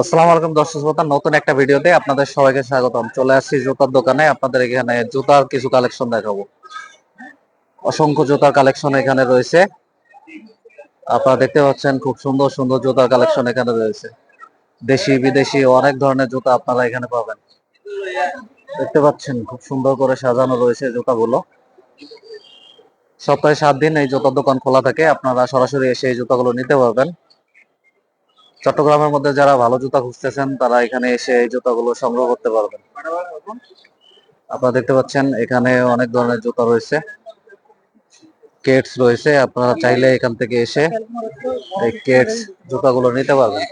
আসসালামু আলাইকুম দর্শক শ্রোতা, নতুন একটা ভিডিওতে আপনাদের সবাইকে স্বাগতম। চলে আসছি জুতার দোকানে, আপনাদের এখানে জুতার কিছু কালেকশন দেখাবো। অসংখ্য জুতার কালেকশন এখানে রয়েছে। আপনারা দেখতে পাচ্ছেন খুব সুন্দর সুন্দর জুতার কালেকশন এখানে রয়েছে। দেশি, বিদেশি অনেক ধরনের জুতা আপনারা এখানে পাবেন। দেখতে পাচ্ছেন খুব সুন্দর করে সাজানো রয়েছে জুতাগুলো। সপ্তাহে সাত দিন এই জুতার দোকান খোলা থাকে, আপনারা সরাসরি এসে এই জুতাগুলো নিতে পারবেন। চট্টগ্রামের মধ্যে যারা ভালো জুতা খুঁজতেছেন, তারা এখানে এসে এই জুতাগুলো সংগ্রহ করতে পারবেন। আপনারা দেখতে পাচ্ছেন, এখানে অনেক ধরনের জুতা রয়েছে। কেটস রয়েছে, আপনারা চাইলে এখান থেকে এসে এই কেটস জুতাগুলো নিতে পারবেন।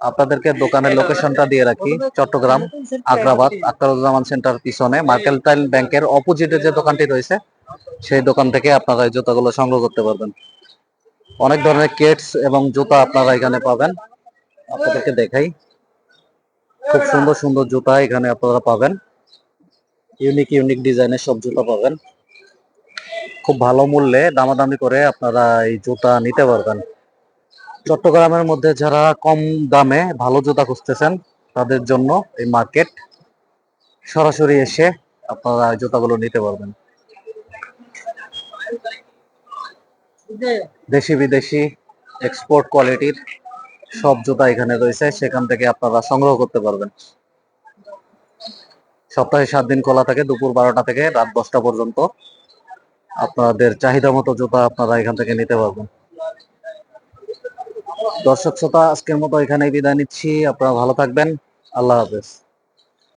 আপনাদেরকে দোকানের লোকেশনটা দিয়ে রাখি, চট্টগ্রাম, আগ্রাবাদ, আক্তারুজ্জামান সেন্টার পিছনে মার্কেলটাইল ব্যাংকের অপোজিটে যে দোকানটি রয়েছে, সেই দোকান থেকে আপনারা এই জুতাগুলো সংগ্রহ করতে পারবেন। অনেক ধরনের কেটস এবং জুতা আপনারা এখানে পাবেন। আপনাদেরকে দেখাই। খুব সুন্দর সুন্দর জুতা এখানে আপনারা পাবেন। ইউনিক ইউনিক ডিজাইনের সব জুতা পাবেন। খুব ভালো মূল্যে দামাদামি করে আপনারা এই জুতা নিতে পারবেন। চট্টগ্রামের মধ্যে যারা কম দামে ভালো জুতা খুঁজতেছেন, তাদের জন্য এই মার্কেট সরাসরি এসে আপনারা জুতাগুলো নিতে পারবেন। দেশি বিদেশি এক্সপোর্ট কোয়ালিটির সব জুতা এখানে রয়েছে, সেখান থেকে আপনারা সংগ্রহ করতে পারবেন। সপ্তাহে সাত দিন খোলা থাকে, দুপুর বারোটা থেকে রাত দশটা পর্যন্ত। আপনাদের চাহিদা মতো জুতা আপনারা এখান থেকে নিতে পারবেন। দর্শক শ্রোতা, আজকের মতো এখানেই বিদায় নিচ্ছি। আপনারা ভালো থাকবেন। আল্লাহ হাফেজ।